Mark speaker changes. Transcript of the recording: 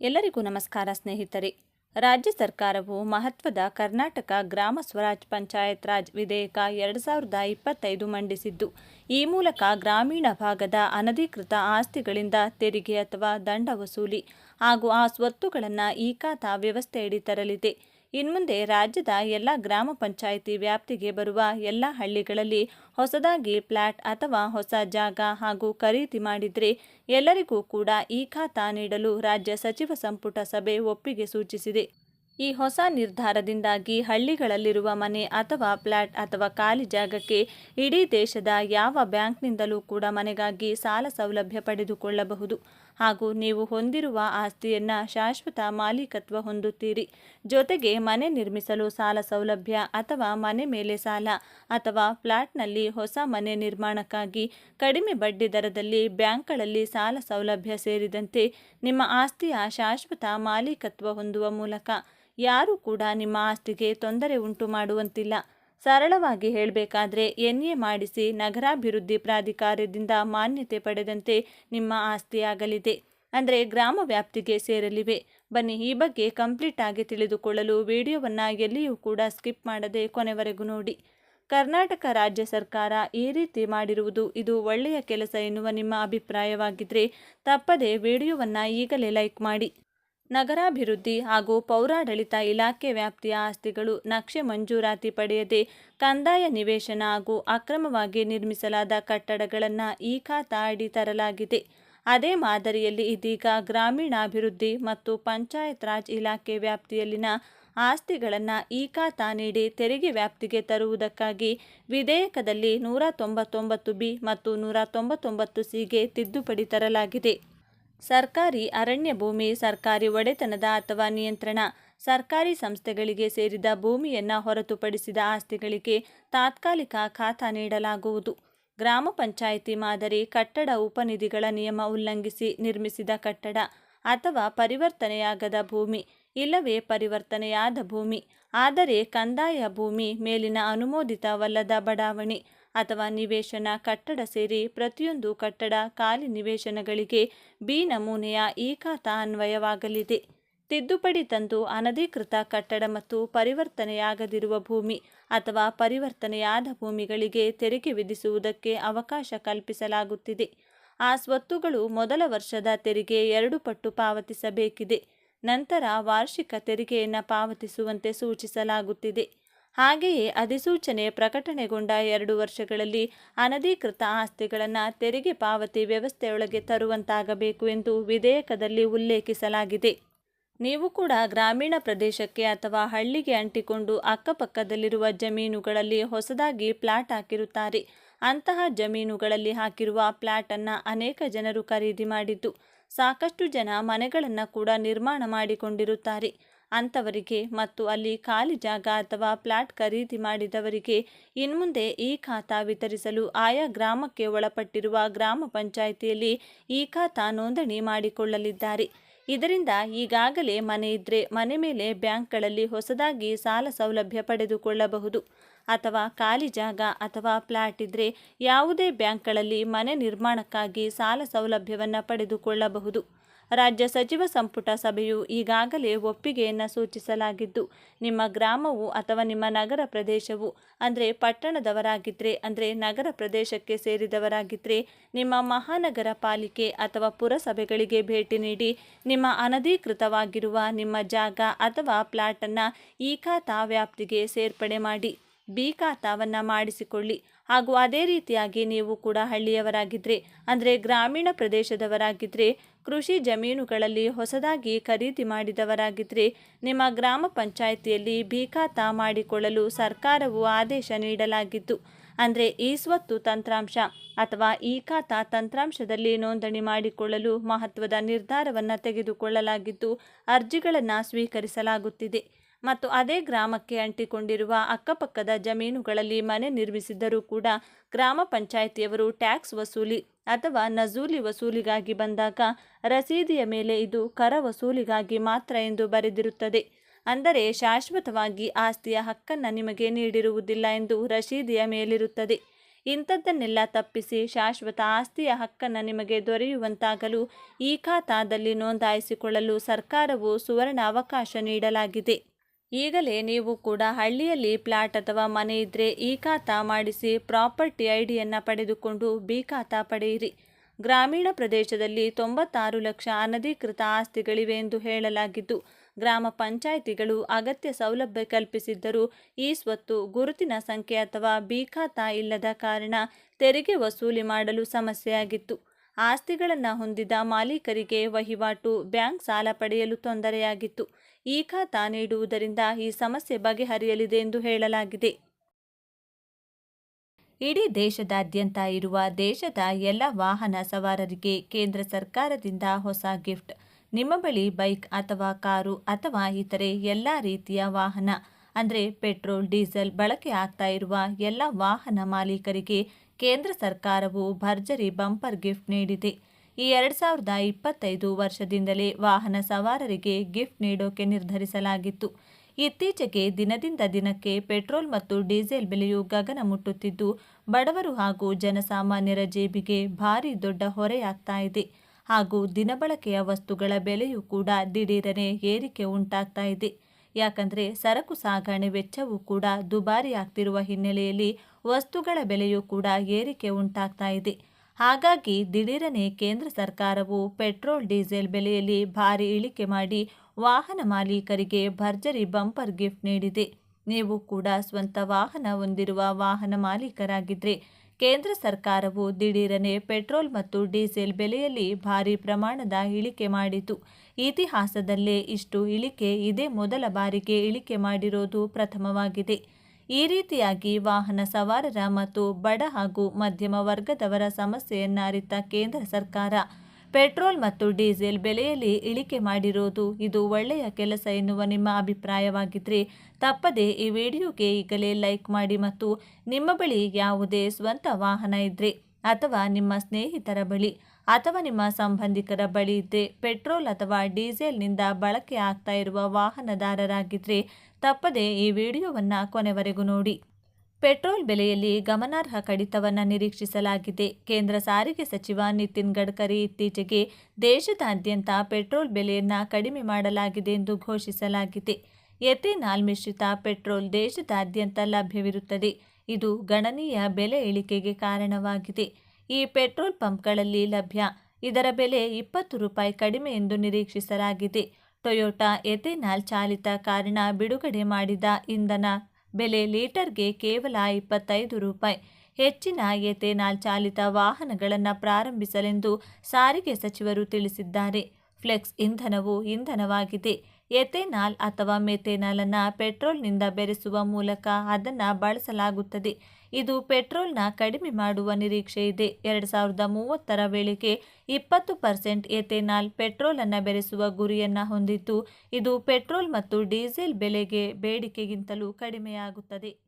Speaker 1: ಎಲ್ಲರಿಗೂ ನಮಸ್ಕಾರ ಸ್ನೇಹಿತರೆ. ರಾಜ್ಯ ಸರ್ಕಾರವು ಮಹತ್ವದ ಕರ್ನಾಟಕ ಗ್ರಾಮ ಸ್ವರಾಜ್ ಪಂಚಾಯತ್ ರಾಜ್ ವಿಧೇಯಕ ಎರಡು ಸಾವಿರದ ಇಪ್ಪತ್ತೈದು ಮಂಡಿಸಿದ್ದು, ಈ ಮೂಲಕ ಗ್ರಾಮೀಣ ಭಾಗದ ಅನಧಿಕೃತ ಆಸ್ತಿಗಳಿಂದ ತೆರಿಗೆ ಅಥವಾ ದಂಡ ವಸೂಲಿ ಹಾಗೂ ಆ ಸ್ವತ್ತುಗಳನ್ನು ಈ ಖಾತಾ ವ್ಯವಸ್ಥೆಯಡಿ ತರಲಿದೆ. ಇನ್ಮುಂದೆ ರಾಜ್ಯದ ಎಲ್ಲ ಗ್ರಾಮ ಪಂಚಾಯಿತಿ ವ್ಯಾಪ್ತಿಗೆ ಬರುವ ಎಲ್ಲ ಹಳ್ಳಿಗಳಲ್ಲಿ ಹೊಸದಾಗಿ ಫ್ಲ್ಯಾಟ್ ಅಥವಾ ಹೊಸ ಜಾಗ ಹಾಗೂ ಖರೀದಿ ಮಾಡಿದರೆ ಎಲ್ಲರಿಗೂ ಕೂಡ ಈ ಖಾತಾ ನೀಡಲು ರಾಜ್ಯ ಸಚಿವ ಸಂಪುಟ ಸಭೆ ಒಪ್ಪಿಗೆ ಸೂಚಿಸಿದೆ. ಈ ಹೊಸ ನಿರ್ಧಾರದಿಂದಾಗಿ ಹಳ್ಳಿಗಳಲ್ಲಿರುವ ಮನೆ ಅಥವಾ ಫ್ಲ್ಯಾಟ್ ಅಥವಾ ಖಾಲಿ ಜಾಗಕ್ಕೆ ಇಡೀ ದೇಶದ ಯಾವ ಬ್ಯಾಂಕ್ನಿಂದಲೂ ಕೂಡ ಮನೆಗಾಗಿ ಸಾಲ ಸೌಲಭ್ಯ ಪಡೆದುಕೊಳ್ಳಬಹುದು. ಹಾಗೂ ನೀವು ಹೊಂದಿರುವ ಆಸ್ತಿಯನ್ನು ಶಾಶ್ವತ ಮಾಲೀಕತ್ವ ಹೊಂದುತ್ತೀರಿ. ಜೊತೆಗೆ ಮನೆ ನಿರ್ಮಿಸಲು ಸಾಲ ಸೌಲಭ್ಯ ಅಥವಾ ಮನೆ ಮೇಲೆ ಸಾಲ ಅಥವಾ ಫ್ಲಾಟ್ನಲ್ಲಿ ಹೊಸ ಮನೆ ನಿರ್ಮಾಣಕ್ಕಾಗಿ ಕಡಿಮೆ ಬಡ್ಡಿ ದರದಲ್ಲಿ ಬ್ಯಾಂಕ್ಗಳಲ್ಲಿ ಸಾಲ ಸೌಲಭ್ಯ ಸೇರಿದಂತೆ ನಿಮ್ಮ ಆಸ್ತಿಯ ಶಾಶ್ವತ ಮಾಲೀಕತ್ವ ಹೊಂದುವ ಮೂಲಕ ಯಾರೂ ಕೂಡ ನಿಮ್ಮ ಆಸ್ತಿಗೆ ತೊಂದರೆ ಉಂಟು ಮಾಡುವಂತಿಲ್ಲ. ಸರಳವಾಗಿ ಹೇಳಬೇಕಾದ್ರೆ ಎನ್ ಎ ಮಾಡಿಸಿ ನಗರಾಭಿವೃದ್ಧಿ ಪ್ರಾಧಿಕಾರದಿಂದ ಮಾನ್ಯತೆ ಪಡೆದಂತೆ ನಿಮ್ಮ ಆಸ್ತಿಯಾಗಲಿದೆ. ಅಂದರೆ ಗ್ರಾಮ ವ್ಯಾಪ್ತಿಗೆ ಸೇರಲಿವೆ. ಬನ್ನಿ, ಈ ಬಗ್ಗೆ ಕಂಪ್ಲೀಟ್ ಆಗಿ ತಿಳಿದುಕೊಳ್ಳಲು ವಿಡಿಯೋವನ್ನು ಎಲ್ಲಿಯೂ ಕೂಡ ಸ್ಕಿಪ್ ಮಾಡದೆ ಕೊನೆವರೆಗೂ ನೋಡಿ. ಕರ್ನಾಟಕ ರಾಜ್ಯ ಸರ್ಕಾರ ಈ ರೀತಿ ಮಾಡಿರುವುದು ಇದು ಒಳ್ಳೆಯ ಕೆಲಸ ಎನ್ನುವ ನಿಮ್ಮ ಅಭಿಪ್ರಾಯವಾಗಿದ್ದರೆ ತಪ್ಪದೆ ವಿಡಿಯೋವನ್ನು ಈಗಲೇ ಲೈಕ್ ಮಾಡಿ. ನಗರಾಭಿವೃದ್ಧಿ ಹಾಗೂ ಪೌರಾಡಳಿತ ಇಲಾಖೆ ವ್ಯಾಪ್ತಿಯ ಆಸ್ತಿಗಳು ನಕ್ಷೆ ಮಂಜೂರಾತಿ ಪಡೆಯದೆ ಕಂದಾಯ ನಿವೇಶನ ಹಾಗೂ ಅಕ್ರಮವಾಗಿ ನಿರ್ಮಿಸಲಾದ ಕಟ್ಟಡಗಳನ್ನು ಈ ಖಾತಾ ಅಡಿ ತರಲಾಗಿದೆ. ಅದೇ ಮಾದರಿಯಲ್ಲಿ ಇದೀಗ ಗ್ರಾಮೀಣಾಭಿವೃದ್ಧಿ ಮತ್ತು ಪಂಚಾಯತ್ ರಾಜ್ ಇಲಾಖೆ ವ್ಯಾಪ್ತಿಯಲ್ಲಿನ ಆಸ್ತಿಗಳನ್ನು ಈ ಖಾತಾ ನೀಡಿ ತೆರಿಗೆ ವ್ಯಾಪ್ತಿಗೆ ತರುವುದಕ್ಕಾಗಿ ವಿಧೇಯಕದಲ್ಲಿ ನೂರ ತೊಂಬತ್ತೊಂಬತ್ತು ಬಿ ಮತ್ತು ನೂರ ತೊಂಬತ್ತೊಂಬತ್ತು ಸಿಗೆ ತಿದ್ದುಪಡಿ ತರಲಾಗಿದೆ. ಸರ್ಕಾರಿ ಅರಣ್ಯ ಭೂಮಿ, ಸರ್ಕಾರಿ ಒಡೆತನದ ಅಥವಾ ನಿಯಂತ್ರಣ, ಸರ್ಕಾರಿ ಸಂಸ್ಥೆಗಳಿಗೆ ಸೇರಿದ ಭೂಮಿಯನ್ನು ಹೊರತುಪಡಿಸಿದ ಆಸ್ತಿಗಳಿಗೆ ತಾತ್ಕಾಲಿಕ ಖಾತಾ ನೀಡಲಾಗುವುದು. ಗ್ರಾಮ ಪಂಚಾಯಿತಿ ಮಾದರಿ ಕಟ್ಟಡ ಉಪನಿಧಿಗಳ ನಿಯಮ ಉಲ್ಲಂಘಿಸಿ ನಿರ್ಮಿಸಿದ ಕಟ್ಟಡ ಅಥವಾ ಪರಿವರ್ತನೆಯಾಗದ ಭೂಮಿ, ಇಲ್ಲವೇ ಪರಿವರ್ತನೆಯಾದ ಭೂಮಿ, ಆದರೆ ಕಂದಾಯ ಭೂಮಿ ಮೇಲಿನ ಅನುಮೋದಿತವಲ್ಲದ ಬಡಾವಣೆ ಅಥವಾ ನಿವೇಶನ ಕಟ್ಟಡ ಸೇರಿ ಪ್ರತಿಯೊಂದು ಕಟ್ಟಡ ಖಾಲಿ ನಿವೇಶನಗಳಿಗೆ ಬಿ ನಮೂನೆಯ ಈ ಅನ್ವಯವಾಗಲಿದೆ ತಿದ್ದುಪಡಿ ತಂದು ಅನಧಿಕೃತ ಕಟ್ಟಡ ಮತ್ತು ಪರಿವರ್ತನೆಯಾಗದಿರುವ ಭೂಮಿ ಅಥವಾ ಪರಿವರ್ತನೆಯಾದ ಭೂಮಿಗಳಿಗೆ ತೆರಿಗೆ ವಿಧಿಸುವುದಕ್ಕೆ ಅವಕಾಶ ಕಲ್ಪಿಸಲಾಗುತ್ತಿದೆ. ಆ ಸ್ವತ್ತುಗಳು ಮೊದಲ ವರ್ಷದ ತೆರಿಗೆ ಎರಡು ಪಟ್ಟು ಪಾವತಿಸಬೇಕಿದೆ. ನಂತರ ವಾರ್ಷಿಕ ತೆರಿಗೆಯನ್ನು ಪಾವತಿಸುವಂತೆ ಸೂಚಿಸಲಾಗುತ್ತಿದೆ. ಹಾಗೆಯೇ ಅಧಿಸೂಚನೆ ಪ್ರಕಟಣೆಗೊಂಡ ಎರಡು ವರ್ಷಗಳಲ್ಲಿ ಅನಧಿಕೃತ ಆಸ್ತಿಗಳನ್ನು ತೆರಿಗೆ ಪಾವತಿ ವ್ಯವಸ್ಥೆಯೊಳಗೆ ತರುವಂತಾಗಬೇಕು ಎಂದು ವಿಧೇಯಕದಲ್ಲಿ ಉಲ್ಲೇಖಿಸಲಾಗಿದೆ. ನೀವು ಕೂಡ ಗ್ರಾಮೀಣ ಪ್ರದೇಶಕ್ಕೆ ಅಥವಾ ಹಳ್ಳಿಗೆ ಅಂಟಿಕೊಂಡು ಅಕ್ಕಪಕ್ಕದಲ್ಲಿರುವ ಜಮೀನುಗಳಲ್ಲಿ ಹೊಸದಾಗಿ ಪ್ಲಾಟ್ ಹಾಕಿರುತ್ತಾರೆ. ಅಂತಹ ಜಮೀನುಗಳಲ್ಲಿ ಹಾಕಿರುವ ಪ್ಲಾಟನ್ನು ಅನೇಕ ಜನರು ಖರೀದಿ ಮಾಡಿದ್ದು, ಸಾಕಷ್ಟು ಜನ ಮನೆಗಳನ್ನು ಕೂಡ ನಿರ್ಮಾಣ ಮಾಡಿಕೊಂಡಿರುತ್ತಾರೆ. ಅಂಥವರಿಗೆ ಮತ್ತು ಅಲ್ಲಿ ಖಾಲಿ ಜಾಗ ಅಥವಾ ಪ್ಲಾಟ್ ಖರೀದಿ ಮಾಡಿದವರಿಗೆ ಇನ್ಮುಂದೆ ಈ ಖಾತಾ ವಿತರಿಸಲು ಆಯಾ ಗ್ರಾಮಕ್ಕೆ ಒಳಪಟ್ಟಿರುವ ಗ್ರಾಮ ಪಂಚಾಯಿತಿಯಲ್ಲಿ ಈ ಖಾತಾ ನೋಂದಣಿ ಮಾಡಿಕೊಳ್ಳಲಿದ್ದಾರೆ. ಇದರಿಂದ ಈಗಾಗಲೇ ಮನೆ ಇದ್ದರೆ ಮನೆ ಮೇಲೆ ಬ್ಯಾಂಕ್ಗಳಲ್ಲಿ ಹೊಸದಾಗಿ ಸಾಲ ಸೌಲಭ್ಯ ಪಡೆದುಕೊಳ್ಳಬಹುದು. ಅಥವಾ ಖಾಲಿ ಜಾಗ ಅಥವಾ ಫ್ಲಾಟ್ ಇದ್ದರೆ ಯಾವುದೇ ಬ್ಯಾಂಕ್ಗಳಲ್ಲಿ ಮನೆ ನಿರ್ಮಾಣಕ್ಕಾಗಿ ಸಾಲ ಸೌಲಭ್ಯವನ್ನು ಪಡೆದುಕೊಳ್ಳಬಹುದು. ರಾಜ್ಯ ಸಚಿವ ಸಂಪುಟ ಸಭೆಯು ಈಗಾಗಲೇ ಒಪ್ಪಿಗೆಯನ್ನು ಸೂಚಿಸಲಾಗಿದ್ದು, ನಿಮ್ಮ ಗ್ರಾಮವು ಅಥವಾ ನಿಮ್ಮ ನಗರ ಪ್ರದೇಶವು, ಅಂದರೆ ಪಟ್ಟಣದವರಾಗಿದ್ದರೆ ಅಂದರೆ ನಗರ ಪ್ರದೇಶಕ್ಕೆ ಸೇರಿದವರಾಗಿದ್ದರೆ ನಿಮ್ಮ ಮಹಾನಗರ ಪಾಲಿಕೆ ಅಥವಾ ಪುರಸಭೆಗಳಿಗೆ ಭೇಟಿ ನೀಡಿ, ನಿಮ್ಮ ಅನಧಿಕೃತವಾಗಿರುವ ನಿಮ್ಮ ಜಾಗ ಅಥವಾ ಪ್ಲಾಟನ್ನು ಈ ಖಾತಾ ವ್ಯಾಪ್ತಿಗೆ ಸೇರ್ಪಡೆ ಮಾಡಿ, ಬಿ ಖಾತಾವನ್ನು ಮಾಡಿಸಿಕೊಳ್ಳಿ. ಹಾಗೂ ಅದೇ ರೀತಿಯಾಗಿ ನೀವು ಕೂಡ ಹಳ್ಳಿಯವರಾಗಿದ್ದರೆ ಅಂದರೆ ಗ್ರಾಮೀಣ ಪ್ರದೇಶದವರಾಗಿದ್ದರೆ ಕೃಷಿ ಜಮೀನುಗಳಲ್ಲಿ ಹೊಸದಾಗಿ ಖರೀದಿ ಮಾಡಿದವರಾಗಿದ್ದರೆ ನಿಮ್ಮ ಗ್ರಾಮ ಪಂಚಾಯಿತಿಯಲ್ಲಿ ಬೀಖಾತ ಖಾತಾ ಮಾಡಿಕೊಳ್ಳಲು ಸರ್ಕಾರವು ಆದೇಶ ನೀಡಲಾಗಿತ್ತು ಅಂದರೆ ಈ ಸ್ವತ್ತು ತಂತ್ರಾಂಶ ಅಥವಾ ಈ ಖಾತ ತಂತ್ರಾಂಶದಲ್ಲಿ ನೋಂದಣಿ ಮಾಡಿಕೊಳ್ಳಲು ಮಹತ್ವದ ನಿರ್ಧಾರವನ್ನು ತೆಗೆದುಕೊಳ್ಳಲಾಗಿದ್ದು, ಅರ್ಜಿಗಳನ್ನು ಸ್ವೀಕರಿಸಲಾಗುತ್ತಿದೆ. ಮತ್ತು ಅದೇ ಗ್ರಾಮಕ್ಕೆ ಅಂಟಿಕೊಂಡಿರುವ ಅಕ್ಕಪಕ್ಕದ ಜಮೀನುಗಳಲ್ಲಿ ಮನೆ ನಿರ್ಮಿಸಿದ್ದರೂ ಕೂಡ ಗ್ರಾಮ ಪಂಚಾಯಿತಿಯವರು ಟ್ಯಾಕ್ಸ್ ವಸೂಲಿ ಅಥವಾ ನಜೂಲಿ ವಸೂಲಿಗಾಗಿ ಬಂದಾಗ ರಸೀದಿಯ ಮೇಲೆ ಇದು ಕರ ವಸೂಲಿಗಾಗಿ ಮಾತ್ರ ಎಂದು ಬರೆದಿರುತ್ತದೆ. ಅಂದರೆ ಶಾಶ್ವತವಾಗಿ ಆಸ್ತಿಯ ಹಕ್ಕನ್ನು ನಿಮಗೆ ನೀಡಿರುವುದಿಲ್ಲ ಎಂದು ರಸೀದಿಯ ಮೇಲಿರುತ್ತದೆ. ಇಂಥದ್ದನ್ನೆಲ್ಲ ತಪ್ಪಿಸಿ ಶಾಶ್ವತ ಆಸ್ತಿಯ ಹಕ್ಕನ್ನು ನಿಮಗೆ ದೊರೆಯುವಂತಾಗಲು ಈ ಖಾತಾದಲ್ಲಿ ನೋಂದಾಯಿಸಿಕೊಳ್ಳಲು ಸರ್ಕಾರವು ಸುವರ್ಣ ಅವಕಾಶ ನೀಡಲಾಗಿದೆ. ಈಗಲೇ ನೀವು ಕೂಡ ಹಳ್ಳಿಯಲ್ಲಿ ಪ್ಲಾಟ್ ಅಥವಾ ಮನೆ ಇದ್ದರೆ ಈ ಖಾತಾ ಮಾಡಿಸಿ ಪ್ರಾಪರ್ಟಿ ಐಡಿಯನ್ನು ಪಡೆದುಕೊಂಡು ಬಿ ಖಾತ ಪಡೆಯಿರಿ. ಗ್ರಾಮೀಣ ಪ್ರದೇಶದಲ್ಲಿ ತೊಂಬತ್ತಾರು ಲಕ್ಷ ಅನಧಿಕೃತ ಆಸ್ತಿಗಳಿವೆ ಎಂದು ಹೇಳಲಾಗಿದ್ದು, ಗ್ರಾಮ ಪಂಚಾಯಿತಿಗಳು ಅಗತ್ಯ ಸೌಲಭ್ಯ ಕಲ್ಪಿಸಿದ್ದರೂ ಈ ಸ್ವತ್ತು ಗುರುತಿನ ಸಂಖ್ಯೆ ಅಥವಾ ಬಿ ಖಾತ ಇಲ್ಲದ ಕಾರಣ ತೆರಿಗೆ ವಸೂಲಿ ಮಾಡಲು ಸಮಸ್ಯೆಯಾಗಿತ್ತು. ಆಸ್ತಿಗಳನ್ನು ಹೊಂದಿದ ಮಾಲೀಕರಿಗೆ ವಹಿವಾಟು, ಬ್ಯಾಂಕ್ ಸಾಲ ಪಡೆಯಲು ತೊಂದರೆಯಾಗಿತ್ತು. ಈ ಖಾತಾ ನೀಡುವುದರಿಂದ ಈ ಸಮಸ್ಯೆ ಬಗೆಹರಿಯಲಿದೆ ಎಂದು ಹೇಳಲಾಗಿದೆ. ಇಡೀ ದೇಶದಾದ್ಯಂತ ಇರುವ ದೇಶದ ಎಲ್ಲ ವಾಹನ ಸವಾರರಿಗೆ ಕೇಂದ್ರ ಸರ್ಕಾರದಿಂದ ಹೊಸ ಗಿಫ್ಟ್. ನಿಮ್ಮ ಬಳಿ ಬೈಕ್ ಅಥವಾ ಕಾರು ಅಥವಾ ಇತರೆ ಎಲ್ಲ ರೀತಿಯ ವಾಹನ, ಅಂದರೆ ಪೆಟ್ರೋಲ್, ಡೀಸೆಲ್ ಬಳಕೆ ಆಗ್ತಾ ಇರುವ ಎಲ್ಲ ವಾಹನ ಮಾಲೀಕರಿಗೆ ಕೇಂದ್ರ ಸರ್ಕಾರವು ಭರ್ಜರಿ ಬಂಪರ್ ಗಿಫ್ಟ್ ನೀಡಿದೆ. ಈ ಎರಡು ಸಾವಿರದ ಇಪ್ಪತ್ತೈದು ವರ್ಷದಿಂದಲೇ ವಾಹನ ಸವಾರರಿಗೆ ಗಿಫ್ಟ್ ನೀಡೋಕೆ ನಿರ್ಧರಿಸಲಾಗಿತ್ತು. ಇತ್ತೀಚೆಗೆ ದಿನದಿಂದ ದಿನಕ್ಕೆ ಪೆಟ್ರೋಲ್ ಮತ್ತು ಡೀಸೆಲ್ ಬೆಲೆಯು ಗಗನ ಮುಟ್ಟುತ್ತಿದ್ದು, ಬಡವರು ಹಾಗೂ ಜನಸಾಮಾನ್ಯರ ಜೇಬಿಗೆ ಭಾರಿ ದೊಡ್ಡ ಹೊರೆಯಾಗ್ತಾ ಇದೆ. ಹಾಗೂ ದಿನಬಳಕೆಯ ವಸ್ತುಗಳ ಬೆಲೆಯೂ ಕೂಡ ದಿಢೀರನೆ ಏರಿಕೆ ಉಂಟಾಗ್ತಾ ಇದೆ. ಯಾಕಂದರೆ ಸರಕು ಸಾಗಣೆ ವೆಚ್ಚವೂ ಕೂಡ ದುಬಾರಿ ಆಗ್ತಿರುವ ಹಿನ್ನೆಲೆಯಲ್ಲಿ ವಸ್ತುಗಳ ಬೆಲೆಯೂ ಕೂಡ ಏರಿಕೆ ಉಂಟಾಗ್ತಾ ಇದೆ. ಹಾಗಾಗಿ ದಿಢೀರನೆ ಕೇಂದ್ರ ಸರ್ಕಾರವು ಪೆಟ್ರೋಲ್, ಡೀಸೆಲ್ ಬೆಲೆಯಲ್ಲಿ ಭಾರಿ ಇಳಿಕೆ ಮಾಡಿ ವಾಹನ ಮಾಲೀಕರಿಗೆ ಭರ್ಜರಿ ಬಂಪರ್ ಗಿಫ್ಟ್ ನೀಡಿದೆ. ನೀವು ಕೂಡ ಸ್ವಂತ ವಾಹನ ಹೊಂದಿರುವ ವಾಹನ ಮಾಲೀಕರಾಗಿದ್ದರೆ ಕೇಂದ್ರ ಸರ್ಕಾರವು ದಿಢೀರನೆ ಪೆಟ್ರೋಲ್ ಮತ್ತು ಡೀಸೆಲ್ ಬೆಲೆಯಲ್ಲಿ ಭಾರಿ ಪ್ರಮಾಣದ ಇಳಿಕೆ ಮಾಡಿತು. ಇತಿಹಾಸದಲ್ಲೇ ಇಷ್ಟು ಇಳಿಕೆ ಇದೇ. ಮೊದಲ ಬಾರಿಗೆ ಇಳಿಕೆ ಮಾಡಿರೋದು ಪ್ರಥಮವಾಗಿದೆ. ಈ ರೀತಿಯಾಗಿ ವಾಹನ ಸವಾರರ ಮತ್ತು ಬಡ ಹಾಗೂ ಮಧ್ಯಮ ವರ್ಗದವರ ಸಮಸ್ಯೆಯನ್ನ ಅರಿತ ಕೇಂದ್ರ ಸರ್ಕಾರ. ಪೆಟ್ರೋಲ್ ಮತ್ತು ಡೀಸೆಲ್ ಬೆಲೆಯಲ್ಲಿ ಇಳಿಕೆ ಮಾಡಿರುವುದು ಇದು ಒಳ್ಳೆಯ ಕೆಲಸ ಎನ್ನುವ ನಿಮ್ಮ ಅಭಿಪ್ರಾಯವಾಗಿದ್ದರೆ ತಪ್ಪದೆ ಈ ವಿಡಿಯೋಗೆ ಈಗಲೇ ಲೈಕ್ ಮಾಡಿ ಮತ್ತು ನಿಮ್ಮ ಬಳಿ ಯಾವುದೇ ಸ್ವಂತ ವಾಹನ ಇದ್ದರೆ ಅಥವಾ ನಿಮ್ಮ ಸ್ನೇಹಿತರ ಬಳಿ ಅಥವಾ ನಿಮ್ಮ ಸಂಬಂಧಿಕರ ಬಳಿ ಇದ್ದರೆ ಪೆಟ್ರೋಲ್ ಅಥವಾ ಡೀಸೆಲ್ನಿಂದ ಬಳಕೆ ಆಗ್ತಾ ಇರುವ ವಾಹನದಾರರಾಗಿದ್ದರೆ ತಪ್ಪದೆ ಈ ವಿಡಿಯೋವನ್ನು ಕೊನೆವರೆಗೂ ನೋಡಿ. ಪೆಟ್ರೋಲ್ ಬೆಲೆಯಲ್ಲಿ ಗಮನಾರ್ಹ ಕಡಿತವನ್ನು ನಿರೀಕ್ಷಿಸಲಾಗಿದೆ. ಕೇಂದ್ರ ಸಾರಿಗೆ ಸಚಿವ ನಿತಿನ್ ಗಡ್ಕರಿ ಇತ್ತೀಚೆಗೆ ದೇಶದಾದ್ಯಂತ ಪೆಟ್ರೋಲ್ ಬೆಲೆಯನ್ನು ಕಡಿಮೆ ಮಾಡಲಾಗಿದೆ ಎಂದು ಘೋಷಿಸಲಾಗಿದೆ. ಎಥೆನಾಲ್ ಮಿಶ್ರಿತ ಪೆಟ್ರೋಲ್ ದೇಶದಾದ್ಯಂತ ಲಭ್ಯವಿರುತ್ತದೆ. ಇದು ಗಣನೀಯ ಬೆಲೆ ಇಳಿಕೆಗೆ ಕಾರಣವಾಗಿದೆ. ಈ ಪೆಟ್ರೋಲ್ ಪಂಪ್ಗಳಲ್ಲಿ ಲಭ್ಯ. ಇದರ ಬೆಲೆ ಇಪ್ಪತ್ತು ರೂಪಾಯಿ ಕಡಿಮೆ ಎಂದು ನಿರೀಕ್ಷಿಸಲಾಗಿದೆ. ಟೊಯೋಟಾ ಎಥೆನಾಲ್ ಚಾಲಿತ ಕಾರಿನ ಬಿಡುಗಡೆ ಮಾಡಿದ ಇಂಧನ ಬೆಲೆ ಲೀಟರ್ಗೆ ಕೇವಲ ಇಪ್ಪತ್ತೈದು ರೂಪಾಯಿ. ಹೆಚ್ಚಿನ ಎಥೆನಾಲ್ ಚಾಲಿತ ವಾಹನಗಳನ್ನು ಪ್ರಾರಂಭಿಸಲೆಂದು ಸಾರಿಗೆ ಸಚಿವರು ತಿಳಿಸಿದ್ದಾರೆ. ಫ್ಲೆಕ್ಸ್ ಇಂಧನವು ಇಂಧನವಾಗಿದೆ. ಎಥೆನಾಲ್ ಅಥವಾ ಮೆಥೆನಾಲ್ ಅನ್ನು ಪೆಟ್ರೋಲ್ನಿಂದ ಬೆರೆಸುವ ಮೂಲಕ ಅದನ್ನು ಬಳಸಲಾಗುತ್ತದೆ. ಇದು ಪೆಟ್ರೋಲ್ನ ಕಡಿಮೆ ಮಾಡುವ ನಿರೀಕ್ಷೆ ಇದೆ. ಎರಡು ಸಾವಿರದ ಮೂವತ್ತರ ವೇಳೆಗೆ ಇಪ್ಪತ್ತು ಪರ್ಸೆಂಟ್ ಎಥೆನಾಲ್ ಪೆಟ್ರೋಲನ್ನು ಬೆರೆಸುವ ಗುರಿಯನ್ನು ಹೊಂದಿದ್ದು, ಇದು ಪೆಟ್ರೋಲ್ ಮತ್ತು ಡೀಸೆಲ್ ಬೆಲೆಗೆ ಬೇಡಿಕೆಗಿಂತಲೂ ಕಡಿಮೆಯಾಗುತ್ತದೆ.